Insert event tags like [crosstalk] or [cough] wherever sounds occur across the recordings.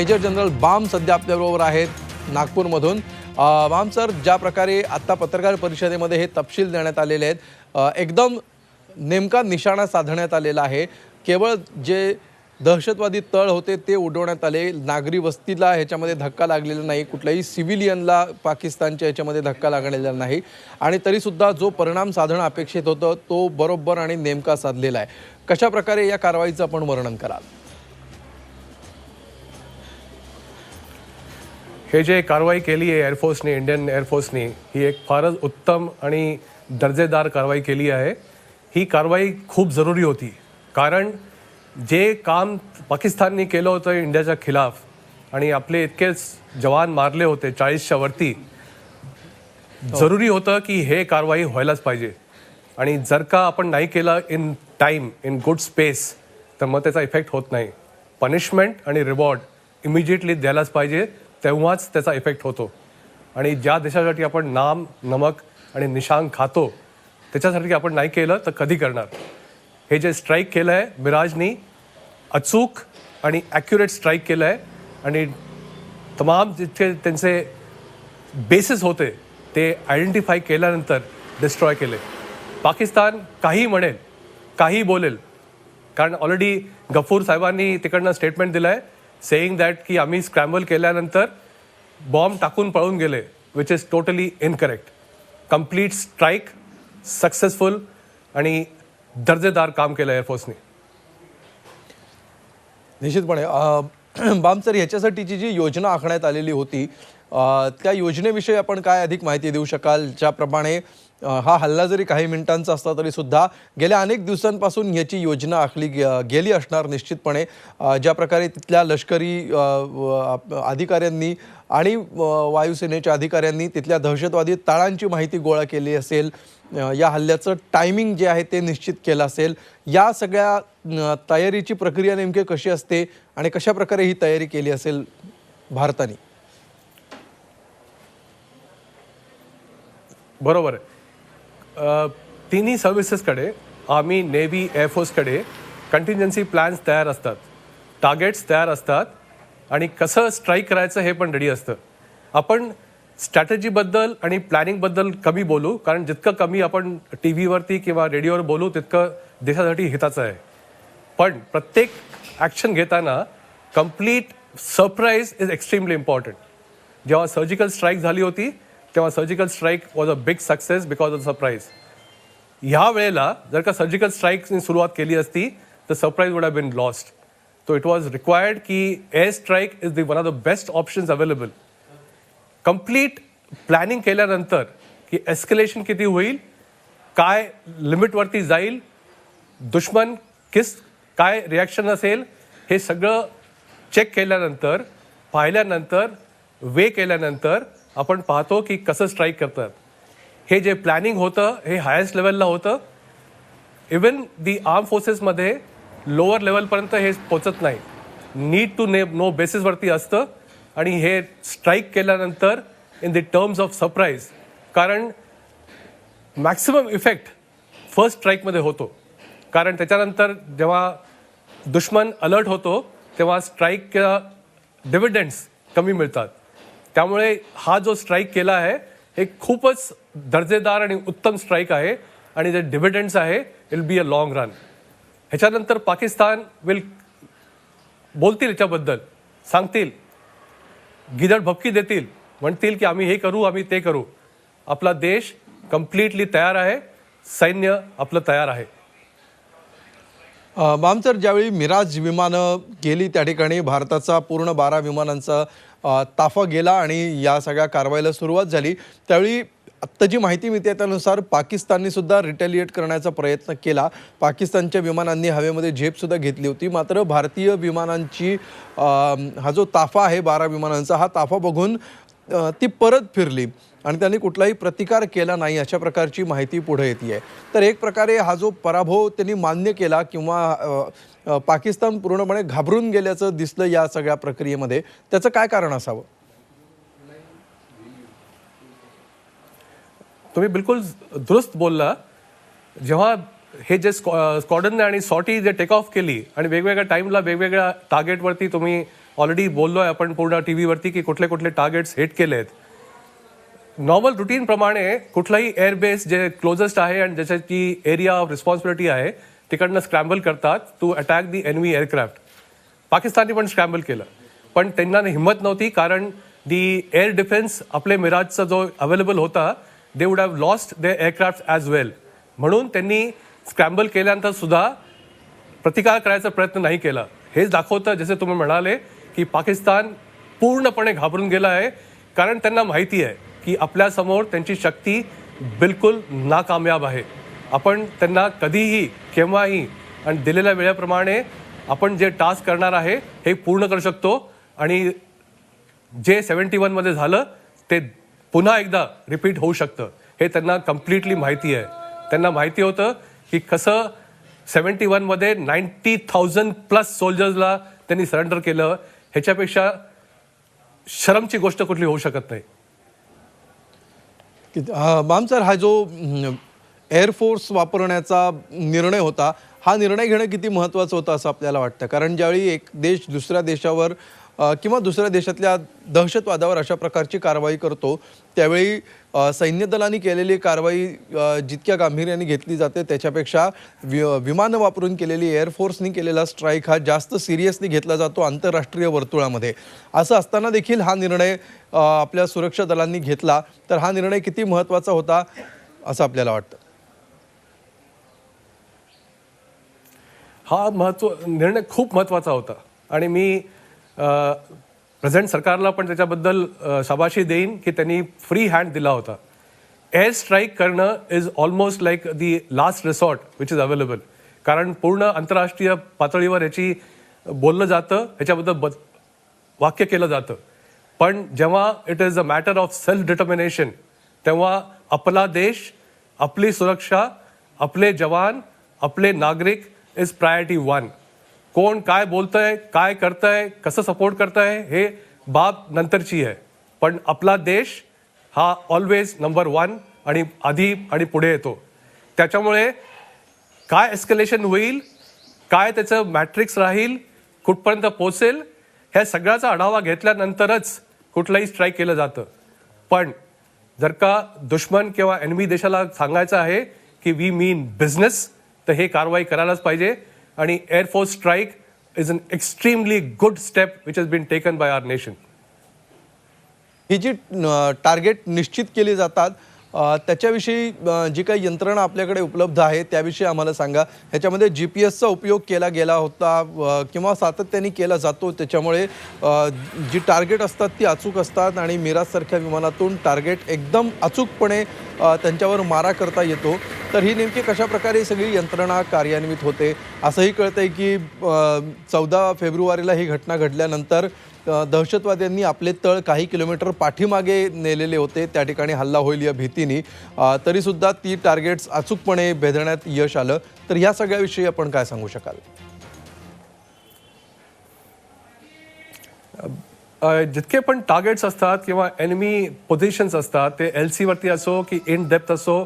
Major general balm सध्या आपल्याबरोबर आहेत नागपूरमधून. बाम सर ज्या प्रकारे आत्ता पत्रकार परिषदेमध्ये हे तपशील देण्यात आलेले आहेत एकदम नेमका निशाणा साधण्यात आलेला आहे. केवळ जे दहशतवादी तळ होते ते उडवण्यात आले. नागरी वस्तीला ह्याच्यामध्ये धक्का लागलेला नाही. कुठल्याही सिव्हिलियनला पाकिस्तानच्या ह्याच्यामध्ये धक्का लागलेला नाही. आणि तरीसुद्धा जो परिणाम साधणं अपेक्षित होतं तो बरोबर आणि नेमका साधलेला आहे. कशा प्रकारे या कारवाईचं आपण वर्णन कराल? हे जे कारवाई केली आहे एअरफोर्सने इंडियन एअरफोर्सने ही एक फारच उत्तम आणि दर्जेदार कारवाई केली आहे. ही कारवाई खूप जरुरी होती. कारण जे काम पाकिस्तानने केलं होतं इंडियाच्या खिलाफ आणि आपले इतकेच जवान मारले होते चाळीसच्या वरती जरुरी होतं की हे कारवाई व्हायलाच पाहिजे. आणि जर का आपण नाही केलं in time in good space तर मग त्याचा इफेक्ट होत नाही. पनिशमेंट आणि रिवॉर्ड इमिजिएटली द्यायलाच पाहिजे. तेव्हाच त्याचा इफेक्ट होतो. आणि ज्या देशासाठी आपण नाम नमक आणि निशांग खातो त्याच्यासाठी आपण नाही केलं तर कधी करणार? हे जे स्ट्राईक केलं आहे मिराजनी अचूक आणि ॲक्युरेट स्ट्राईक केलं आहे आणि तमाम जितके त्यांचे बेसिस होते ते आयडेंटिफाय केल्यानंतर डिस्ट्रॉय केले. पाकिस्तान काही म्हणेल काही बोलेल. कारण ऑलरेडी गफूर साहेबांनी तिकडनं स्टेटमेंट दिलं आहे सेईंग दॅट की आम्ही स्क्रॅम्बल केल्यानंतर बॉम्ब टाकून पळून गेले which is totally incorrect complete strike successful आणि दर्जेदार काम केलं एअरफोर्सने निश्चितपणे [clears throat] बाम सर ह्याच्यासाठीची जी योजना आखण्यात आलेली होती त्या योजनेविषयी आपण काय अधिक माहिती देऊ शकाल? ज्याप्रमाणे हा हल्ला जरी काही मिनिटांचा असला तरी सुद्धा गेल्या अनेक दिवसांपासून याची योजना आखली गेली असणार निश्चितपणे. ज्या प्रकारे तिथल्या लष्करी अधिकाऱ्यांनी आणि वायुसेनेच्या अधिकाऱ्यांनी तिथल्या दहशतवादी तळांची माहिती गोळा केली असेल या हल्ल्याचं टायमिंग जे आहे ते निश्चित केलं असेल. या सगळ्या तयारीची प्रक्रिया नेमकी कशी असते आणि कशा प्रकारे ही तयारी केली असेल भारताने? बरोबर आहे. तिन्ही सर्व्हिसेसकडे आर्मी नेव्ही एअरफोर्सकडे कंटिन्जन्सी प्लॅन्स तयार असतात. टार्गेट्स तयार असतात. आणि कसं स्ट्राईक करायचं हे पण रेडी असतं. आपण स्ट्रॅटेजीबद्दल आणि प्लॅनिंगबद्दल कमी बोलू कारण जितकं कमी आपण टी व्हीवरती किंवा रेडिओवर बोलू तितकं देशासाठी हिताचं आहे. पण प्रत्येक ॲक्शन घेताना complete surprise is extremely important जेव्हा सर्जिकल स्ट्राईक झाली होती तेव्हा surgical strike was a big success because of surprise ह्या वेळेला जर का सर्जिकल स्ट्राईकनी सुरुवात केली असती तर surprise would have been lost तो इट वॉज रिक्वायर्ड की air strike is the one of the best options available complete planning केल्यानंतर की एस्केलेशन किती होईल काय लिमिटवरती जाईल दुश्मन किस काय रिॲक्शन असेल हे सगळं चेक केल्यानंतर पाहिल्यानंतर वे केल्यानंतर आपण पाहतो की कसं स्ट्राईक करतात. हे जे प्लॅनिंग होतं हे हायेस्ट लेवलला होतं. इवन दी आर्म फोर्सेसमध्ये लोअर लेवलपर्यंत हे पोचत नाही. नीड टू ने नो बेसिसवरती असतं. आणि हे स्ट्राईक केल्यानंतर in the terms of surprise कारण मॅक्सिमम इफेक्ट फर्स्ट स्ट्राईकमध्ये होतो. कारण त्याच्यानंतर जेव्हा दुश्मन अलर्ट होतो तेव्हा स्ट्राईक डिव्हिडंड्स कमी मिळतात. त्यामुळे हा जो स्ट्राईक केला आहे हे खूपच दर्जेदार आणि उत्तम स्ट्राईक आहे आणि जे डिव्हिडंड्स आहे will be a long run ह्याच्यानंतर Pakistan will बोलतील याच्याबद्दल सांगतील गिदड भपकी देतील म्हणतील की आम्ही हे करू आम्ही ते करू. आपला देश कम्प्लिटली तयार आहे सैन्य आपलं तयार आहे. मामतर ज्यावेळी मिराज विमानं गेली त्या ठिकाणी भारताचा पूर्ण बारा विमानांचा ताफा गेला आणि या सगळ्या कारवाईला सुरुवात झाली. त्यावेळी आत्ता जी माहिती मिळते त्यानुसार पाकिस्तानने सुद्धा रिटॅलिएट करण्याचा प्रयत्न केला. पाकिस्तानच्या विमानांनी हवेमध्ये झेपसुद्धा घेतली होती. मात्र भारतीय विमानांची हा जो ताफा आहे बारा विमानांचा हा ताफा बघून ती परत फिरली आणि त्यांनी कुठलाही प्रतिकार केला नाही अशा प्रकारची माहिती पुढे येते आहे तर एक प्रकारे हा जो पराभव त्यांनी मान्य केला किंवा पाकिस्तान पूर्णपणे घाबरून गेल्याचं दिसलं या सगळ्या प्रक्रियेमध्ये त्याचं काय कारण असावं? तुम्ही बिलकुल दुरुस्त बोलला. जेव्हा हे जे स्कॉ स्कॉडनने आणि सॉटी जे टेक ऑफ केली आणि वेगवेगळ्या टाईमला वेगवेगळ्या टार्गेटवरती तुम्ही ऑलरेडी बोललोय आपण पूर्ण टी व्हीवरती की कुठले कुठले टार्गेट्स हिट केले आहेत नॉर्मल रुटीनप्रमाणे कुठलाही एअरबेस जे क्लोजेस्ट आहे आणि ज्याच्याची एरिया ऑफ रिस्पॉन्सिबिलिटी आहे तिकडनं स्क्रॅम्बल करतात to attack the enemy aircraft पाकिस्तानने पण स्क्रॅम्बल केलं. पण त्यांना हिंमत नव्हती कारण दी एअर डिफेन्स आपले मिराजचा जो अवेलेबल होता they would have lost their aircraft as well म्हणून त्यांनी स्क्रॅम्बल केल्यानंतर सुद्धा प्रतिकार करायचा प्रयत्न नाही केला. हेच दाखवतं जसे तुम्ही म्हणाले की पाकिस्तान पूर्णपणे घाबरून गेला आहे कारण त्यांना माहिती आहे की आपल्यासमोर त्यांची शक्ती बिलकुल नाकामयाब आहे. आपण त्यांना कधीही केव्हाही आणि दिलेल्या वेळेप्रमाणे आपण जे टास्क करणार आहे हे पूर्ण करू शकतो. आणि जे सेवन्टी वनमध्ये झालं ते पुन्हा एकदा रिपीट होऊ शकतं. हे त्यांना कम्प्लिटली माहिती आहे. त्यांना माहिती होतं की कसं सेवन्टी वनमध्ये नाईन्टी थाउजंड प्लस सोल्जर्सला त्यांनी सरेंडर केलं. ह्याच्यापेक्षा शरमची गोष्ट कुठली होऊ शकत नाही. हा, माम सर हा जो एअरफोर्स वापरण्याचा निर्णय होता हा निर्णय घेणं किती महत्त्वाचं होतं असं आपल्याला वाटतं? कारण ज्यावेळी एक देश दुसऱ्या देशावर किंवा दुसऱ्या देशातल्या दहशतवादावर अशा प्रकारची कारवाई करतो त्यावेळी सैन्य दलांनी केलेली कारवाई जितक्या गांभीर्याने घेतली जाते त्याच्यापेक्षा वि विमानं वापरून केलेली एअरफोर्सनी केलेला स्ट्राईक हा जास्त सिरियसली घेतला जातो आंतरराष्ट्रीय वर्तुळामध्ये. असं असताना देखील हा निर्णय आपल्या सुरक्षा दलांनी घेतला. तर हा निर्णय किती महत्त्वाचा होता असं आपल्याला वाटतं. हा महत्त्व निर्णय खूप महत्त्वाचा होता. आणि मी प्रेझेंट सरकारला पण त्याच्याबद्दल शाबाशी देईन की त्यांनी फ्री हँड दिला होता. एअर स्ट्राईक करणं is almost like the last resort which is available कारण पूर्ण आंतरराष्ट्रीय पातळीवर याची बोललं जातं ह्याच्याबद्दल ब वाक्य केलं जातं. पण जेव्हा it is a matter of self determination तेव्हा आपला देश आपली सुरक्षा आपले जवान आपले नागरिक इज प्रायोरिटी वन कोण काय बोलतंय काय करतंय कसं सपोर्ट करतंय हे बाब नंतरची आहे. पण आपला देश हा ऑलवेज नंबर वन आणि आधी आणि पुढे येतो. त्याच्यामुळे काय एस्कलेशन होईल काय त्याचं मॅट्रिक्स राहील कुठपर्यंत पोचेल ह्या सगळ्याचा आढावा घेतल्यानंतरच कुठलंही स्ट्राईक केलं जातं. पण जर का दुश्मन किंवा एनमी देशाला सांगायचं आहे की वी मीन बिझनेस तर हे कारवाई करायलाच पाहिजे. आणि air force strike is an extremely good step which has been taken by our nation ही जी टार्गेट निश्चित केली जातात त्याच्याविषयी जी काही यंत्रणा आपल्याकडे उपलब्ध आहे त्याविषयी आम्हाला सांगा. ह्याच्यामध्ये जी पी एसचा उपयोग केला गेला होता किंवा सातत्याने केला जातो. त्याच्यामुळे जी टार्गेट असतात ती अचूक असतात आणि मिराजसारख्या विमानातून टार्गेट एकदम अचूकपणे त्यांच्यावर मारा करता येतो. तर ही नेमकी कशाप्रकारे सगळी यंत्रणा कार्यान्वित होते? असंही कळतंय की चौदा फेब्रुवारीला ही घटना घडल्यानंतर दहशतवाद्यांनी आपले तळ काही किलोमीटर पाठीमागे नेलेले होते. त्या ठिकाणी हल्ला होईल या भीतीने. तरीसुद्धा ती टार्गेट्स अचूकपणे भेदण्यात यश आलं. तर ह्या सगळ्याविषयी आपण काय सांगू शकाल? जितके पण टार्गेट्स असतात किंवा एनिमी पोझिशन्स असतात ते एल सीवरती असो की इन डेप्थ असो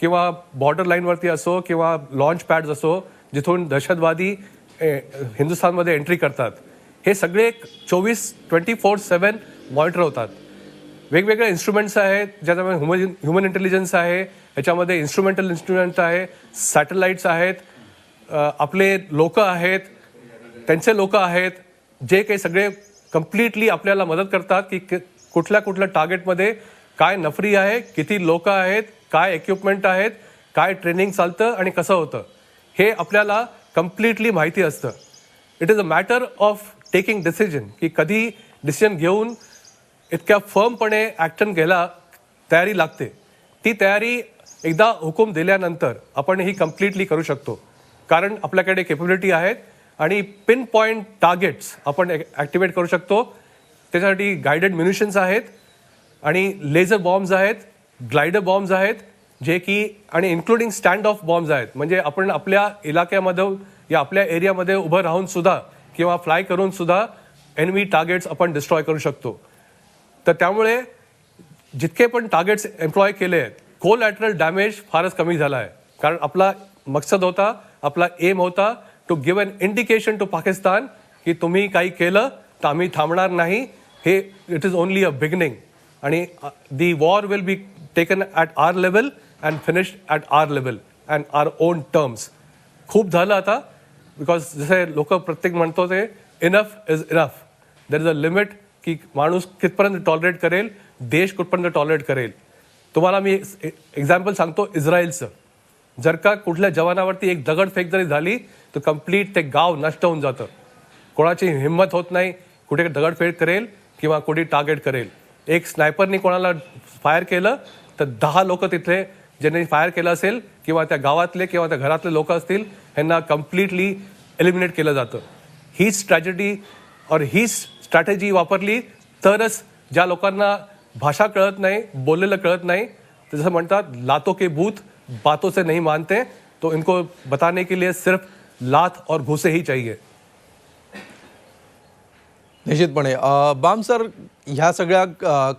किंवा बॉर्डर लाईनवरती असो किंवा लॉन्च पॅड्स असो जिथून दहशतवादी ए, हिंदुस्थानमध्ये एंट्री करतात. हे सगळे चोवीस ट्वेंटी फोर सेवन मॉनिटर होतात. वेगवेगळे इन्स्ट्रुमेंट्स आहेत ज्याच्यामध्ये ह्युमन ह्युमन इंटेलिजन्स आहे ह्याच्यामध्ये इन्स्ट्रुमेंटल इन्स्ट्रुमेंट आहे सॅटेलाइट्स आहेत आपले लोक आहेत त्यांचे लोक आहेत जे काही सगळे कम्प्लिटली आपल्याला मदत करतात की कुठल्या कुठल्या टार्गेटमध्ये काय नफरी आहे किती लोक आहेत काय इक्विपमेंट आहेत काय ट्रेनिंग चालतं आणि कसं होतं. हे आपल्याला कम्प्लिटली माहिती असतं. It is a matter of taking decision की कधी डिसिजन घेऊन इतक्या फर्मपणे ॲक्शन घ्यायला तयारी लागते. ती तयारी एकदा हुकूम दिल्यानंतर आपण ही कम्प्लिटली करू शकतो. कारण आपल्याकडे केपेबिलिटी आहेत आणि पिन पॉईंट टार्गेट्स आपण ॲक्टिवेट करू शकतो. त्याच्यासाठी गायडेड म्युनिशन्स आहेत आणि लेझर बॉम्ब्स आहेत ग्लायडर बॉम्ब्स आहेत जे की आणि इन्क्लुडिंग स्टँड ऑफ बॉम्ब्स आहेत. म्हणजे आपण आपल्या इलाक्यामध्ये या आपल्या एरियामध्ये उभं राहून सुद्धा किंवा फ्लाय करून सुद्धा एनमी टार्गेट्स आपण डिस्ट्रॉय करू शकतो. तर त्यामुळे जितके पण टार्गेट्स एम्प्लॉय केले आहेत कोलॅटरल डॅमेज फारच कमी झाला आहे. कारण आपला मकसद होता आपला एम होता to give an indication to Pakistan की तुम्ही काही केलं तर आम्ही थांबणार नाही. हे it is only a beginning आणि the war will be taken at our level and finish at our level and our own terms खूप झालं आता. बिकॉज जसे लोक प्रत्येक म्हणतो ते enough is enough there is a limit की माणूस कितपर्यंत टॉलरेट करेल देश कुठपर्यंत टॉलरेट करेल. तुम्हाला मी एक्झाम्पल सांगतो इस्रायलचं. जर का कुठल्या जवानावरती एक दगडफेक जरी झाली तर कंप्लीट ते गाव नष्ट होऊन जातं. कोणाची हिंमत होत नाही कुठे दगडफेक करेल किंवा कुठे टार्गेट करेल. एक स्नायपरनी कोणाला फायर केलं तर दहा लोक तिथले ज्यांनी फायर केलं असेल किंवा त्या गावातले किंवा त्या घरातले लोक असतील ह्यांना कम्प्लिटली एलिमिनेट केलं जातं. हीच स्ट्रॅटेजी और हीच स्ट्रॅटेजी वापरली तरच ज्या लोकांना भाषा कळत नाही बोललेलं कळत नाही तर जसं म्हणतात लातो के भूत बातों से नहीं मानते. तो इनको बताने के लिए सिर्फ लात और घुसे ही चाहिए। निश्चितपणे. बाम सर ह्या सगळ्या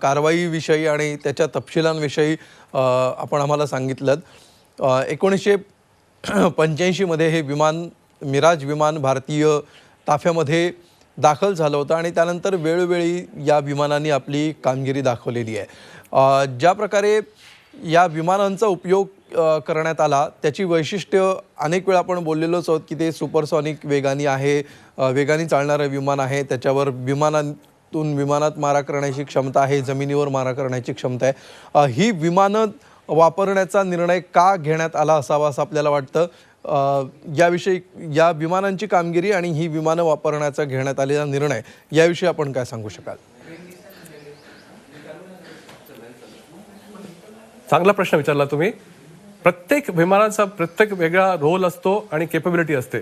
कारवाईविषयी आणि त्याच्या तपशिलांविषयी आपण आम्हाला सांगितलं एकोणीसशे [clears throat] पंच्याऐंशीमध्ये हे विमान मिराज विमान भारतीय ताफ्यामध्ये दाखल झालं होतं आणि त्यानंतर वेळोवेळी या विमानांनी आपली कामगिरी दाखवलेली आहे. ज्या प्रकारे या विमानांचा उपयोग करण्यात आला त्याची वैशिष्ट्य अनेक वेळा आपण बोललेलोच आहोत की ते सुपरसॉनिक वेगाने आहे वेगाने चालणारं विमान आहे त्याच्यावर विमानातून विमानात मारा करण्याची क्षमता आहे जमिनीवर मारा करण्याची क्षमता आहे. ही विमानं वापरण्याचा निर्णय का घेण्यात आला असावा असं आपल्याला वाटतं? याविषयी या विमानांची कामगिरी आणि ही विमानं वापरण्याचा घेण्यात आलेला निर्णय याविषयी आपण काय सांगू शकाल? चांगला प्रश्न विचारला तुम्ही. प्रत्येक विमानाचा प्रत्येक वेगळा रोल असतो आणि केपेबिलिटी असते.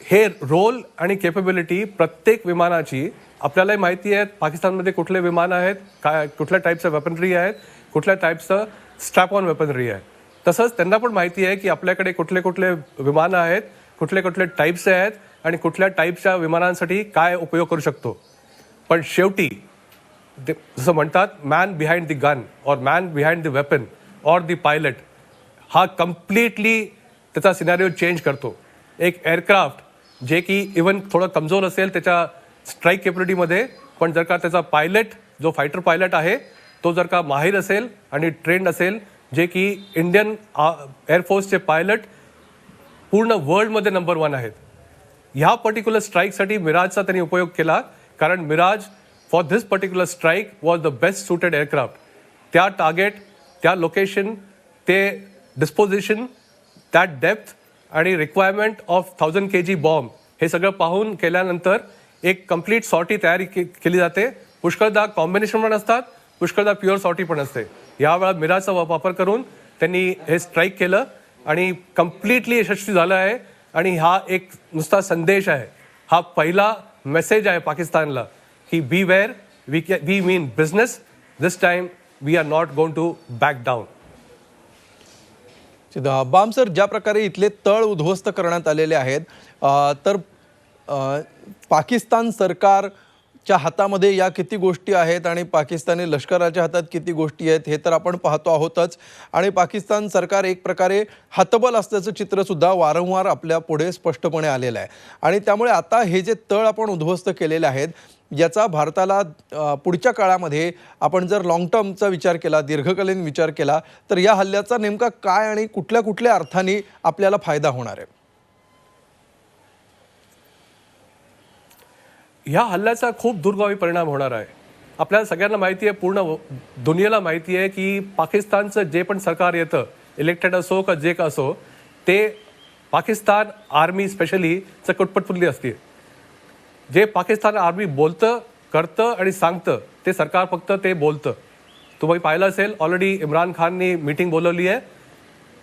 हे रोल आणि केपेबिलिटी प्रत्येक विमानाची आपल्यालाही माहिती आहे पाकिस्तानमध्ये कुठले विमान आहेत काय कुठल्या टाईपचं वेपनरी आहेत कुठल्या टाईपचं स्ट्रॅप ऑन वेपनरी आहे. तसंच त्यांना पण माहिती आहे की आपल्याकडे कुठले कुठले विमानं आहेत कुठले कुठले टाईप्स आहेत आणि कुठल्या टाईपच्या विमानांसाठी काय उपयोग करू शकतो. पण शेवटी ते जसं म्हणतात man behind the gun or man behind the weapon or the pilot हा कम्प्लिटली त्याचा सिनारिओ चेंज करतो. एक एअरक्राफ्ट जे की इवन थोडं कमजोर असेल त्याच्या स्ट्राईक केपॅबिलिटीमध्ये पण जर का त्याचा पायलट जो फायटर पायलट आहे तो जर का माहीर असेल आणि ट्रेंड असेल जे की इंडियन एअरफोर्सचे पायलट पूर्ण वर्ल्डमध्ये नंबर वन आहेत. ह्या पर्टिक्युलर स्ट्राईकसाठी मिराजचा त्यांनी उपयोग केला कारण Mirage for this particular strike was the best suited aircraft त्या टार्गेट त्या लोकेशन ते डिस्पोजिशन दॅट डेप्थ आणि requirement of thousand K G bomb हे सगळं पाहून केल्यानंतर एक कंप्लीट सॉर्टी तयारी केली जाते. पुष्कळदा कॉम्बिनेशन पण असतात. पुष्कळदा प्युअर सॉटी पण असते. यावेळा मिराजचा मिराचा वापर करून त्यांनी हे स्ट्राईक केलं आणि कम्प्लिटली यशस्वी झालं आहे आणि हा एक नुसता संदेश आहे. हा पहिला मेसेज आहे पाकिस्तानला की beware we we mean business this time we are not gonna to back down balm sir ज्या प्रकारे इथले तळ उद्ध्वस्त करण्यात आलेले आहेत तर पाकिस्तान सरकार च्या हातामध्ये या किती गोष्टी आहेत आणि पाकिस्तानी लष्कराच्या हातात किती गोष्टी आहेत हे तर आपण पाहतो आहोतच. आणि पाकिस्तान सरकार एक प्रकारे हतबल असल्याचं चित्रसुद्धा वारंवार आपल्या पुढे स्पष्टपणे आलेलं आहे. आणि त्यामुळे आता हे जे तळ आपण उद्ध्वस्त केलेले आहेत याचा भारताला पुढच्या काळामध्ये आपण जर लॉंग टर्मचा विचार केला दीर्घकालीन विचार केला तर या हल्ल्याचा नेमका काय आणि कुठल्या कुठल्या अर्थाने आपल्याला फायदा होणार आहे? ह्या हल्ल्याचा खूप दूरगावी परिणाम होणार आहे. आपल्याला सगळ्यांना माहिती आहे पूर्ण दुनियेला माहिती आहे की पाकिस्तानचं जे पण सरकार येतं इलेक्टेड असो का जे का असो ते पाकिस्तान आर्मी स्पेशली चं कुटपटफुल्ली असते. जे पाकिस्तान आर्मी बोलतं करतं आणि सांगतं ते सरकार फक्त ते बोलतं. तुम्ही पाहिलं असेल ऑलरेडी इम्रान खाननी मीटिंग बोलवली आहे.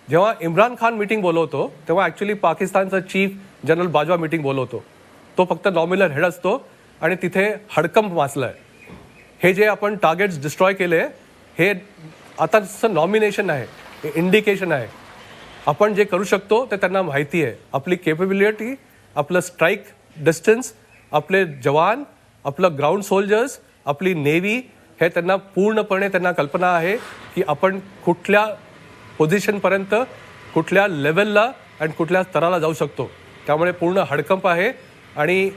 जेव्हा इम्रान खान मीटिंग बोलवतो तेव्हा ॲक्च्युली पाकिस्तानचा चीफ जनरल बाजवा मीटिंग बोलवतो. तो फक्त नॉमिनल हेड असतो. आणि तिथे हडकंप वाचलाय. हे जे आपण टार्गेट्स डिस्ट्रॉय केले हे आता जसं नॉमिनेशन आहे हे इंडिकेशन आहे. आपण जे करू शकतो ते त्यांना माहिती आहे. आपली केपेबिलिटी आपलं स्ट्राईक डिस्टन्स आपले जवान आपलं ग्राउंड सोल्जर्स आपली नेव्ही हे त्यांना पूर्णपणे त्यांना कल्पना आहे की आपण कुठल्या पोझिशनपर्यंत कुठल्या लेवलला आणि कुठल्या स्तराला जाऊ शकतो. त्यामुळे पूर्ण हडकंप आहे आणि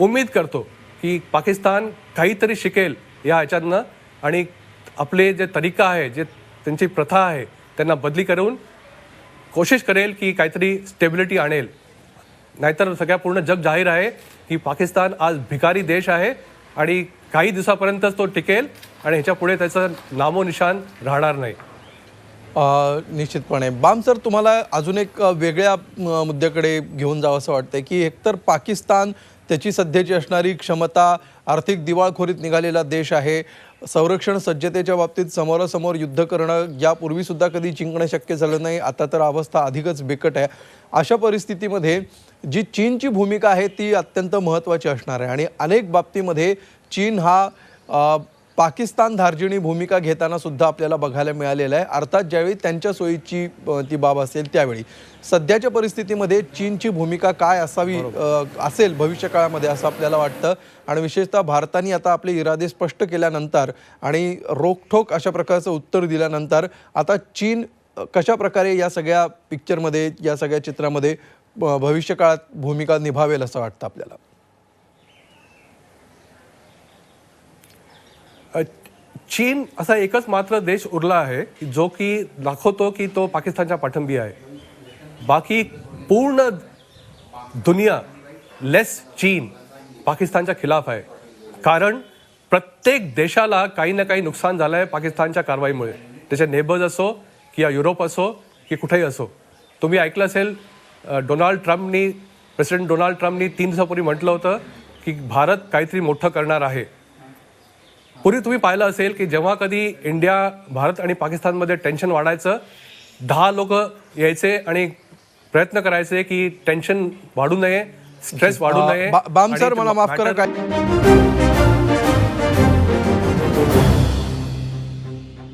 उम्मीद करतो की पाकिस्तान काहीतरी शिकेल या ह्याच्यातनं. आणि आपले जे तरीका आहे जे त्यांची प्रथा आहे त्यांना बदली करून कोशिश करेल की काहीतरी स्टेबिलिटी आणेल. नाहीतर सगळ्या पूर्ण जग जाहीर आहे की पाकिस्तान आज भिकारी देश आहे आणि काही दिवसापर्यंतच तो टिकेल आणि ह्याच्या पुढे त्याचं नामोनिशान राहणार नाही. निश्चितपणे. बाम सर तुम्हाला अजून एक वेगळ्या म, मुद्द्याकडे घेऊन जावं असं वाटतं की एकतर पाकिस्तान त्याची सध्याची असणारी क्षमता आर्थिक दिवाळखोरीत निघालेला देश आहे. संरक्षण सज्जतेच्या बाबतीत समोरासमोर युद्ध करणं यापूर्वीसुद्धा कधी जिंकणं शक्य झालं नाही. आता तर अवस्था अधिकच बिकट आहे. अशा परिस्थितीमध्ये जी चीनची भूमिका आहे ती अत्यंत महत्त्वाची असणार आहे. आणि अनेक बाबतीमध्ये चीन हा पाकिस्तान धार्जिणी भूमिका घेताना सुद्धा आपल्याला बघायला मिळालेलं आहे. अर्थात ज्यावेळी त्यांच्या सोयीची ती बाब असेल त्यावेळी. सध्याच्या परिस्थितीमध्ये चीनची भूमिका काय असावी असेल भविष्य काळामध्ये असं आपल्याला वाटतं. आणि विशेषतः भारताने आता आपले इरादे स्पष्ट केल्यानंतर आणि रोखठोक अशा प्रकारचं उत्तर दिल्यानंतर आता चीन कशा प्रकारे या सगळ्या पिक्चरमध्ये या सगळ्या चित्रामध्ये अ, भविष्य काळात भूमिका निभावेल असं वाटतं आपल्याला? चीन असा एकच मात्र देश उरला आहे की जो की दाखवतो की तो पाकिस्तानच्या पाठिंबी आहे. बाकी पूर्ण दुनिया लेस चीन पाकिस्तानच्या खिलाफ आहे. कारण प्रत्येक देशाला काही ना काही नुकसान झालं आहे पाकिस्तानच्या कारवाईमुळे. त्याचे नेबर्स असो किंवा युरोप असो की कुठेही असो. तुम्ही ऐकलं असेल डोनाल्ड ट्रम्पनी प्रेसिडेंट डोनाल्ड ट्रम्पनी तीन दिवसापूर्वी म्हटलं होतं की भारत काहीतरी मोठं करणार आहे. पूर्वी तुम्ही पाहिलं असेल की जेव्हा कधी इंडिया भारत आणि पाकिस्तानमध्ये टेन्शन वाढायचं दहा लोक यायचे आणि प्रयत्न करायचे की टेन्शन वाढू नये स्ट्रेस वाढू नये बा- बाम आणि सर मला माफ करा काय